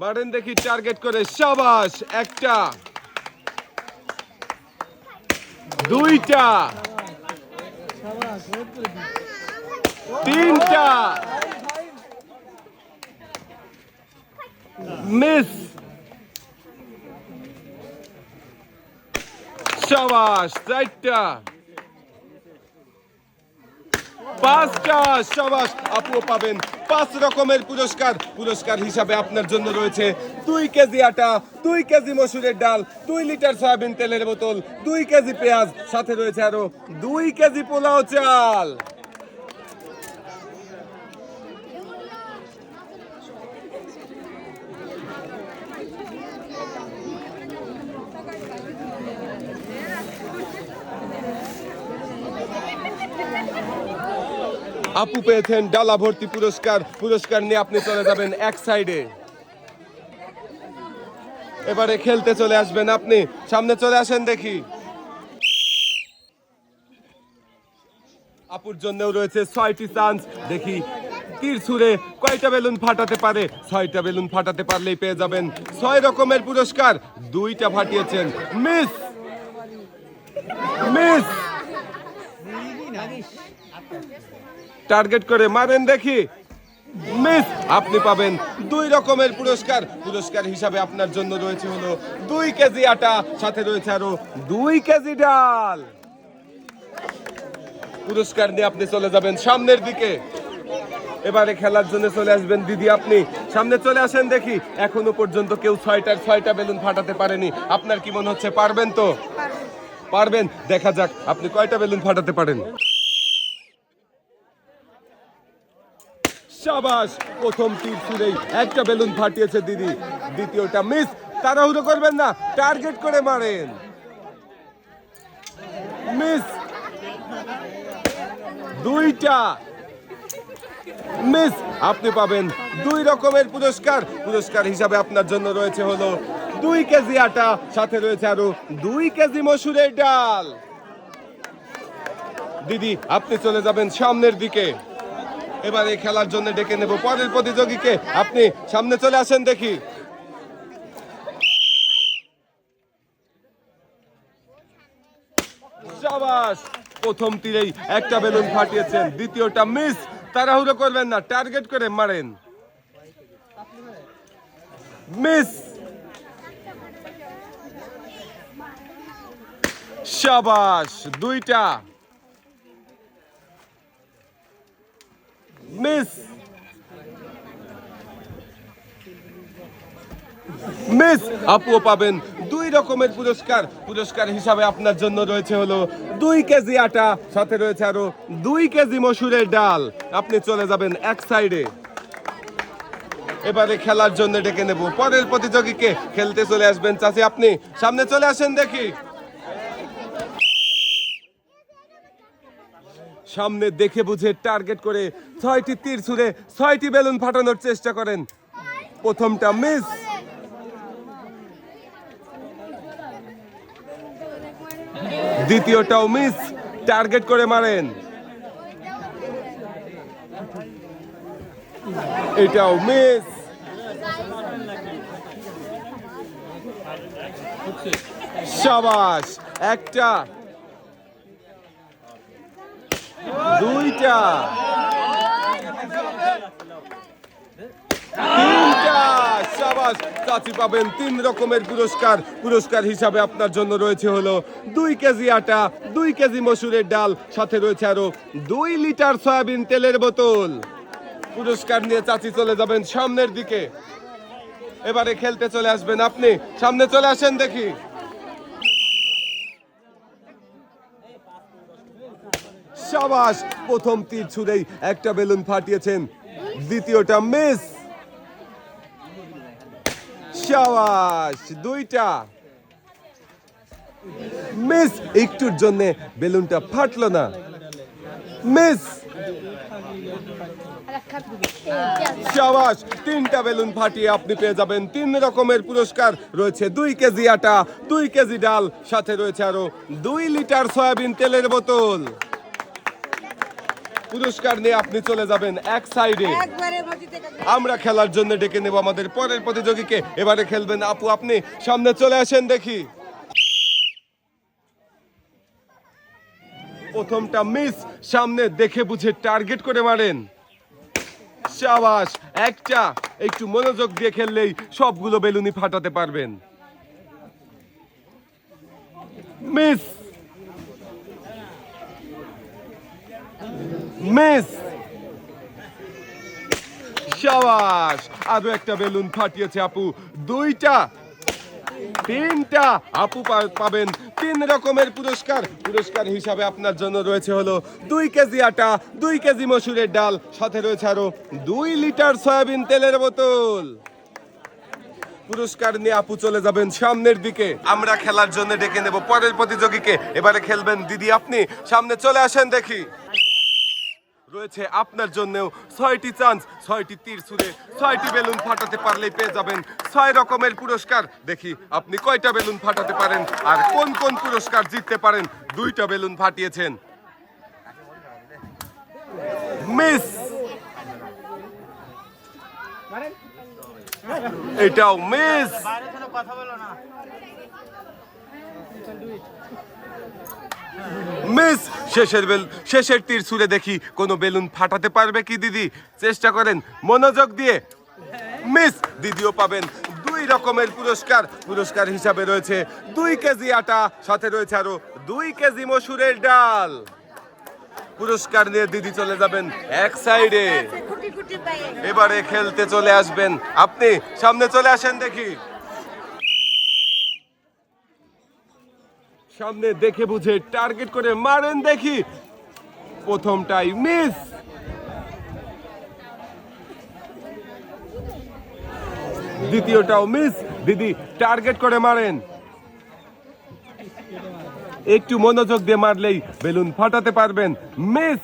মারেন দেখি টার্গেট করে। সাবাস, একটা। দুইটা। তিনটা। মিস। সাবাস, চারটা। পাঁচটা। সাবাস, আপু পাবেন পাঁচ রকমের পুরস্কার। পুরস্কার হিসাবে আপনার জন্য রয়েছে দুই কেজি আটা, দুই কেজি মসুরের ডাল, দুই লিটার সয়াবিন তেলের বোতল, দুই কেজি পেঁয়াজ, সাথে রয়েছে আরও দুই কেজি পোলাও চাল। আপু পেয়েছেন ডালা ভর্তি পুরস্কার। পুরস্কার নিয়ে আপনি চলে যাবেন এক সাইডে। এবারে খেলতে চলে আসবেন আপনি। সামনে চলে আসেন দেখি। আপুর জন্যও রয়েছে ছয়টি চান্স দেখি তীর ছুঁড়ে কয়টা বেলুন ফাটাতে পারে? ছয়টা বেলুন ফাটাতে পারলেই পেয়ে যাবেন ছয় রকমের পুরস্কার। দুইটা ফাটিয়েছেন। মিস! মিস! টার্গেট করে মারেন দেখি। মিস আপনি পাবেন দুই রকমের পুরস্কার। পুরস্কার হিসাবে আপনার জন্য রয়েছে হলো দুই কেজি আটা সাথে রয়েছে আরও দুই কেজি ডাল। পুরস্কার নিয়ে আপনি চলে যাবেন সামনের দিকে। এবারে খেলার জন্য চলে আসবেন দিদি আপনি। সামনে চলে আসেন দেখি। এখনও পর্যন্ত কেউ ছয়টার ছয়টা বেলুন ফাটাতে পারেনি। আপনার কি মনে হচ্ছে পারবেন তো? পারবেন। দেখা যাক আপনি কয়টা বেলুন ফাটাতে পারেন? সাবাস, প্রথম তীর একটা বেলুন ফাটিয়েছে দিদি। দ্বিতীয়টা মিস তাড়াহুড়ো করবেন না টার্গেট করে মারেন। মিস দুইটা। মিস আপনি পাবেন দুই রকমের পুরস্কার। পুরস্কার হিসাবে আপনার জন্য রয়েছে হলো দুই কেজি আটা, সাথে রয়েছে আরও দুই কেজি মসুরের ডাল। দিদি, আপনি চলে যাবেন সামনের দিকে। এবার এই খেলার জন্য ডেকে নেব পরের প্রতিযোগীকে। আপনি সামনে চলে আসেন দেখি। প্রথম তীরেই একটা বেলুন ফাটিয়েছেন, দ্বিতীয়টা মিস তাড়াহুড়ো করবেন না টার্গেট করে মারেন। মিস সাবাস, দুইটা। মিস মিস আপুও পাবেন দুই রকমের পুরস্কার। পুরস্কার হিসাবে আপনার জন্য রয়েছে হলো দুই কেজি আটা, সাথে রয়েছে আরও দুই কেজি মসুরের ডাল। আপনি চলে যাবেন এক সাইডে। এবারে খেলার জন্য ডেকে নেব। পরের প্রতিযোগীকে খেলতে চলে আসবেন চাচি, আপনি সামনে চলে আসেন দেখি। সামনে দেখে বুঝে টার্গেট করে ছয়টি তীর ছুঁড়ে ছয়টি বেলুন ফাটানোর চেষ্টা করেন। প্রথমটা মিস। দ্বিতীয়টাও মিস। টার্গেট করে মারেন। এটাও মিস। সাবাস, একটা দুইটা। তিনটা। চাচি পাবেন তিন রকমের পুরস্কার। পুরস্কার হিসাবে আপনার জন্য রয়েছে হলো দুই কেজি আটা, দুই কেজি মসুরের ডাল, সাথে রয়েছে আরও দুই লিটার সয়াবিন তেলের বোতল। পুরস্কার নিয়ে চাচি চলে যাবেন সামনের দিকে। এবারে খেলতে চলে আসবেন আপনি। সামনে চলে আসেন দেখি। সাবাস, প্রথম তীর ছুঁড়েই একটা বেলুন ফাটিয়েছেন। দ্বিতীয়টা মিস। সাবাস, দুইটা। মিস, একটুর জন্য বেলুনটা ফাটলো না। মিস। সাবাস, তিনটা বেলুন ফাটিয়ে আপনি পেয়ে যাবেন তিন রকমের পুরস্কার। রয়েছে দুই কেজি আটা, দুই কেজি ডাল, সাথে রয়েছে আরও দুই লিটার সয়াবিন তেলের বোতল। পুরস্কার নিয়ে আপনি চলে যাবেন এক সাইডে। আমরা খেলার জন্য ডেকে নেব আমাদের পরের প্রতিযোগীকে। এবারে খেলবেন আপু আপনি সামনে চলে আসেন দেখি। প্রথমটা মিস সামনে দেখে বুঝে টার্গেট করে মারেন। সাবাস একটা। একটু মনোযোগ দিয়ে খেললেই সবগুলো বেলুনি ফাটাতে পারবেন। Miss miss. সাবাস, আরও একটা বেলুন ফাটিয়েছে আপু। দুইটা, তিনটা। আপু পাবেন তিন রকমের পুরস্কার। পুরস্কার হিসাবে আপনার জন্য রয়েছে হলো দুই কেজি আটা, দুই কেজি মসুরের ডাল, সাথে রয়েছে আরও দুই লিটার সয়াবিন তেলের বোতল। পুরস্কার নিয়ে আপু চলে যাবেন সামনের দিকে। আমরা খেলার জন্য ডেকে নেব পরের প্রতিযোগীকে। এবারে খেলবেন দিদি, আপনি। সামনে চলে আসেন দেখি। রয়েছে। আপনার জন্যও ছয়টি চান্স, ছয়টি তীর ছুঁড়ে ছয়টি বেলুন ফাটাতে পারলেই পেয়ে যাবেন। ছয় রকমের পুরস্কার। দেখি আপনি কয়টা বেলুন ফাটাতে পারেন আর কোন কোন পুরস্কার জিততে পারেন। দুইটা বেলুন ফাটিয়েছেন। মিস! এটাও মিস! মিস! শেষের বেল শেষের তীর ছুঁড়ে দেখি কোনো বেলুন ফাটাতে পারবে কি দিদি? চেষ্টা করেন মনোযোগ দিয়ে। মিস দিদিও পাবেন দুই রকমের পুরস্কার। পুরস্কার হিসাবে রয়েছে দুই কেজি আটা সাথে রয়েছে আরও দুই কেজি মসুরের ডাল। পুরস্কার নিয়ে দিদি চলে যাবেন এক সাইডে। পায়ে এবারে খেলতে চলে আসবেন। আপনি সামনে চলে আসেন দেখি। সামনে দেখে বুঝে টার্গেট করে মারেন দেখি। প্রথমটাই মিস। দ্বিতীয়টাও মিস। দিদি টার্গেট করে মারেন। একটু মনোযোগ দিয়ে মারলেই বেলুন ফাটাতে পারবেন। মিস।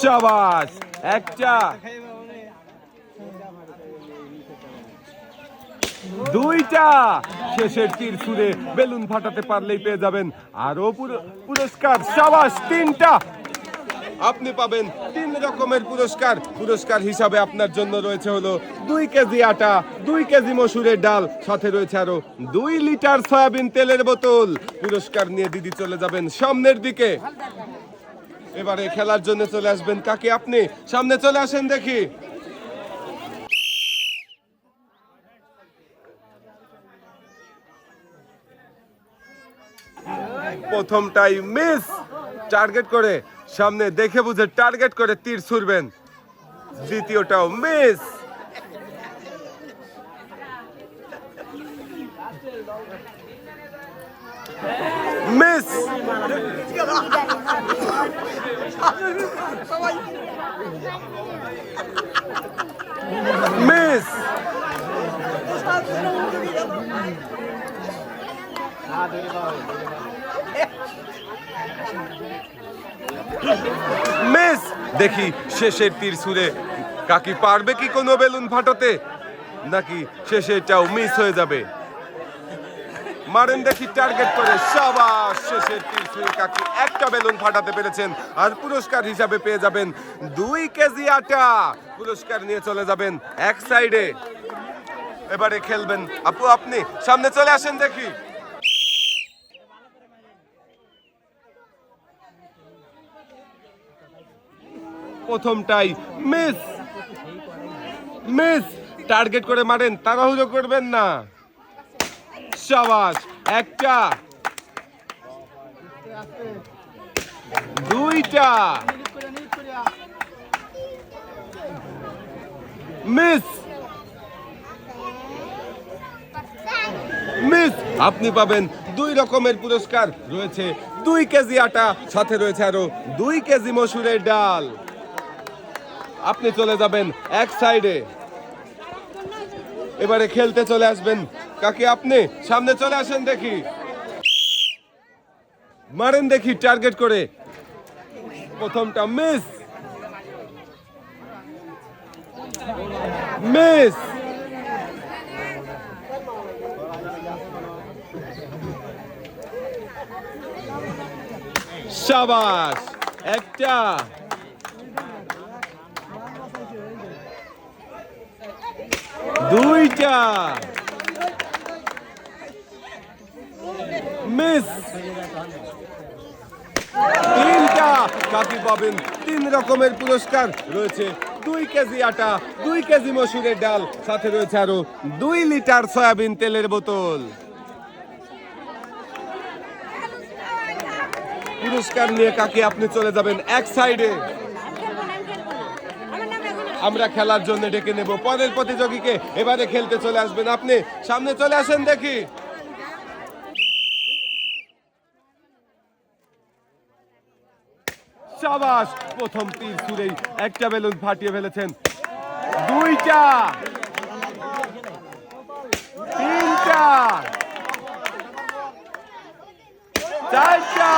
শাবাশ একটা। দুইটা। শেষের তীর ছুঁড়ে বেলুন ফাটাতে পারলেই পেয়ে যাবেন আরও পুরস্কার শাবাশ তিনটা। আপনি পাবেন তিন রকমের পুরস্কার। পুরস্কার হিসাবে আপনার জন্য রয়েছে হলো দুই কেজি আটা, দুই কেজি মসুরের ডাল, সাথে রয়েছে আরও দুই লিটার সয়াবিন তেলের বোতল। পুরস্কার নিয়ে দিদি চলে যাবেন সামনের দিকে। এবারে খেলার জন্য চলে আসবেন কাকে আপনি? সামনে চলে আসেন দেখি। প্রথমটাই মিস টার্গেট করে সামনে দেখে বুঝে টার্গেট করে তীর ছুড়বেন। দ্বিতীয়টাও মিস মিস মিস মিস, দেখি শেষের তীর ছুঁড়ে কাকি পারবে কি কোনো বেলুন ফাটাতে? নাকি শেষেরটাও মিস হয়ে যাবে? মারেন দেখি টার্গেট করে, সাবাস, শেষের তীর ছুঁড়ে কাকি একটা বেলুন ফাটাতে পেরেছেন আর পুরস্কার হিসাবে পেয়ে যাবেন দুই কেজি আটা। পুরস্কার নিয়ে চলে যাবেন এক সাইডে এবারে খেলবেন। আপু, আপনি সামনে চলে আসেন দেখি। প্রথমটাই মিস মিস, টার্গেট করে মারেন, তাড়াহুড়ো করবেন না। সাবাস, একটা, দুইটা, মিস মিস, আপনি পাবেন দুই রকমের পুরস্কার, রয়েছে দুই কেজি আটা, সাথে রয়েছে আরও দুই কেজি মসুরের ডাল। আপনি চলে যাবেন এক সাইডে। এবারে খেলতে চলে আসবেন। কাকে, আপনি সামনে চলে আসেন দেখি। মারেন দেখি টার্গেট করে। প্রথমটা মিস। মিস। সাবাস, একটা। দুইটা। মিস। তিনটা। কাকি পাবেন। তিন রকমের পুরস্কার রয়েছে। দুই কেজি আটা, দুই কেজি মসুরের ডাল, সাথে রয়েছে আরও দুই লিটার সয়াবিন তেলের বোতল। পুরস্কার নিয়ে কাকি আপনি চলে যাবেন এক সাইডে আমি খেলব না আমি খেলব না আমার নাম এখন আমরা খেলার জন্য ডেকে নেব। পরের প্রতিযোগীকে এবারে খেলতে চলে আসবেন আপনি। সামনে চলে আসেন দেখি। সাবাস, প্রথম তীর একটা বেলুন ফাটিয়ে ফেলেছেন। দুইটা। তিনটা। চারটা।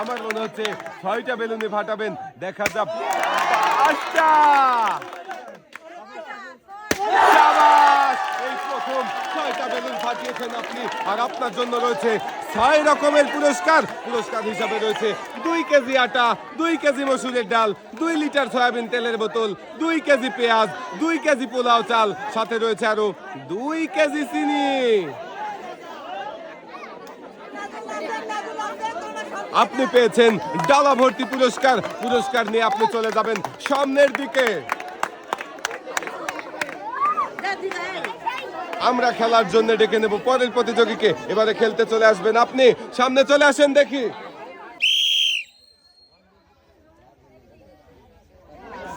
আমার মনে হচ্ছে ছয়টা বেলুনে ফাটাবেন। দেখা যাক। পাঁচটা সাবাস! প্রথম ছয়টা বেলুন ফাটিয়েছেন আপনি। আর আপনার জন্য রয়েছে ছয় রকমের পুরস্কার। পুরস্কার হিসাবে রয়েছে দুই কেজি আটা, দুই কেজি মসুরের ডাল, দুই লিটার সয়াবিন তেলের বোতল, দুই কেজি পেঁয়াজ, দুই কেজি পোলাও চাল, সাথে রয়েছে আরও দুই কেজি চিনি। আপনি পেয়েছেন ডালা ভর্তি পুরস্কার। পুরস্কার নিয়ে আপনি চলে যাবেন সামনের দিকে যা দিদা এই। আমরা খেলার জন্য ডেকে নেব পরের প্রতিযোগীকে। এবারে খেলতে চলে আসবেন আপনি। সামনে চলে আসেন দেখি।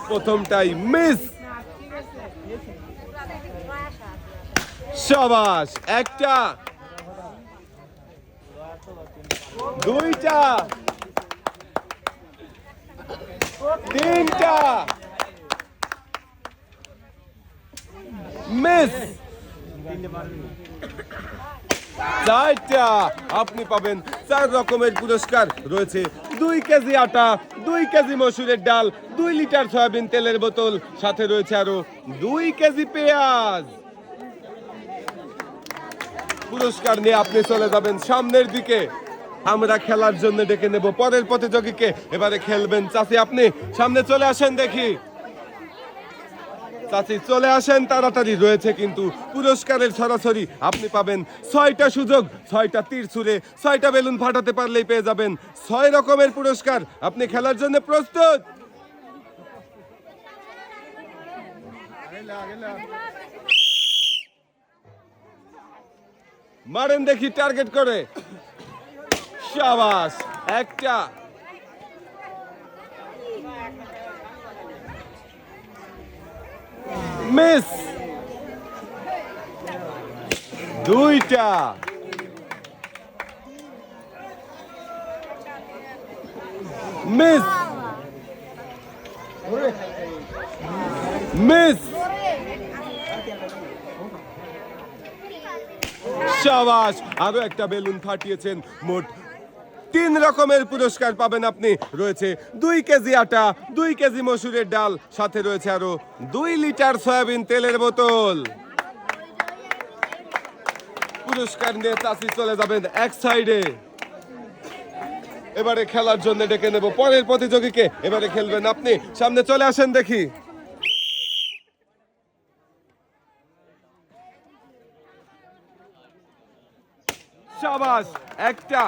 প্রথমটাই মিস সাবাস, একটা। দুইটা। তিনটা মিস চারটা আপনি পাবেন চার রকমের পুরস্কার। রয়েছে দুই কেজি আটা, দুই কেজি মসুরের ডাল, দুই লিটার সয়াবিন তেলের বোতল, সাথে রয়েছে আরও দুই কেজি পেঁয়াজ। পুরস্কার নিয়ে আপনি চলে যাবেন সামনের দিকে। আমরা খেলার জন্য ডেকে নেব পরের প্রতিযোগীকে। এবারে খেলবেন চাচি, আপনি সামনে চলে আসেন দেখি। চাচি চলে আসেন, তাড়াতাড়ি রয়েছে কিন্তু পুরস্কারের সরাসরি আপনি পাবেন ছয়টা সুযোগ, ছয়টা তীর ছুঁড়ে, ছয়টা বেলুন ফাটাতে পারলেই পেয়ে যাবেন। ছয় রকমের পুরস্কার, আপনি খেলার জন্য প্রস্তুত? মারেন দেখি, টার্গেট করে। শাবাশ একটা। মিস। দুইটা। মিস। মিস। শাবাশ আরও একটা বেলুন ফাটিয়েছেন মোট তিন রকমের পুরস্কার পাবেন আপনি। রয়েছে দুই কেজি আটা, দুই কেজি মসুরের ডাল, সাথে রয়েছে আরও দুই লিটার সয়াবিন তেলের বোতল। পুরস্কার নিয়ে চাষি চলে যাবেন এক সাইডে। এবারে খেলার জন্য ডেকে নেব পরের প্রতিযোগীকে। এবারে খেলবেন আপনি। সামনে চলে আসেন দেখি। শাবাশ একটা।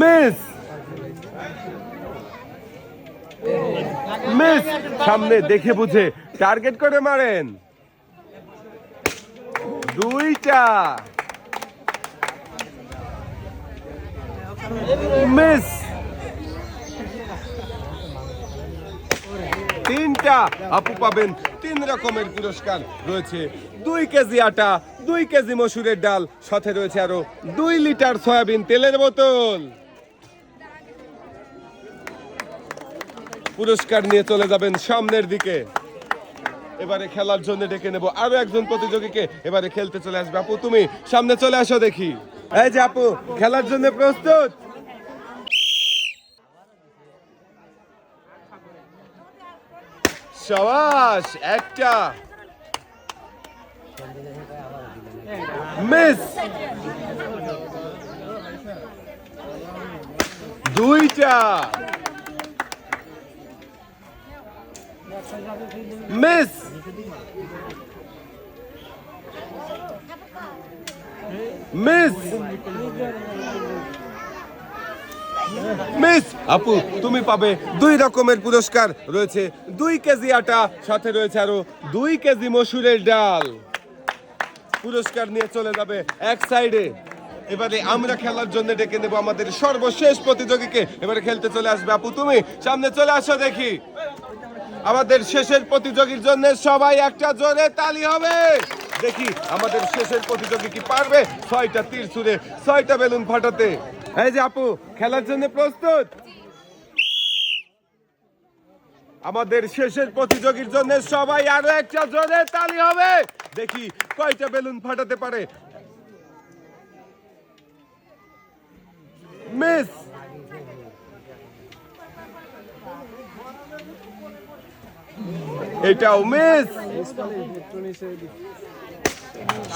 মিস। মিস, সামনে দেখে বুঝে। টার্গেট করে মারেন। দুইটা। মিস। তিনটা। আপু পাবেন তিন রকমের পুরস্কার রয়েছে। দুই কেজি আটা দুই কেজি মসুরের ডাল, সাথে রয়েছে আরও দুই লিটার সয়াবিন তেলের বোতল। পুরস্কার নিয়ে চলে যাবেন সামনের দিকে। এবারে খেলার জন্য ডেকে নেব আরও একজন প্রতিযোগীকে। এবারে খেলতে চলে আসবে। আপু, তুমি সামনে চলে আসো দেখি। এই যে আপু, খেলার জন্য প্রস্তুত? সাবাস, একটা। মিস। দুইটা। মিস। মিস। মিস, আপু, তুমি পাবে দুই রকমের পুরস্কার। রয়েছে দুই কেজি আটা, সাথে রয়েছে আরও দুই কেজি মসুরের ডাল। পুরস্কার নিয়ে চলে যাবে এক সাইডে। এবারে আমরা খেলার জন্য ডেকে নেব আমাদের সর্বশেষ প্রতিযোগীকে। এবারে খেলতে চলে আসবে আপু, তুমি সামনে চলে আসো দেখি। আমাদের শেষের প্রতিযোগীর জন্য সবাই একটা জোরে তালি হবে। দেখি আমাদের শেষের প্রতিযোগী কি পারবে? ছয়টা তীর ছুঁড়ে, ছয়টা বেলুন ফাটাতে। এই যে আপু, খেলার জন্য প্রস্তুত? আমাদের শেষের প্রতিযোগীর জন্য সবাই আরও একটা জোরে তালি হবে। দেখি কয়টা বেলুন ফাটাতে পারে। মিস! এটাও মিস!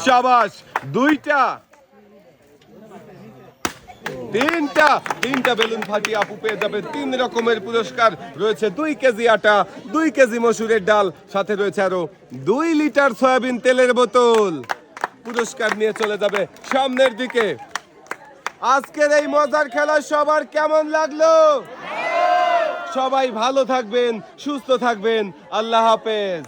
সাবাস দুইটা। তিনটা তিনটা বেলুন ফাটিয়ে আপু পেয়ে যাবে তিন রকমের পুরস্কার। রয়েছে দুই কেজি আটা, দুই কেজি মসুরের ডাল, সাথে রয়েছে আরও দুই লিটার সয়াবিন তেলের বোতল। পুরস্কার নিয়ে চলে যাবে সামনের দিকে। আজকের এই মজার খেলা সবার কেমন লাগল? সবাই ভালো থাকবেন, সুস্থ থাকবেন। আল্লাহ হাফেজ।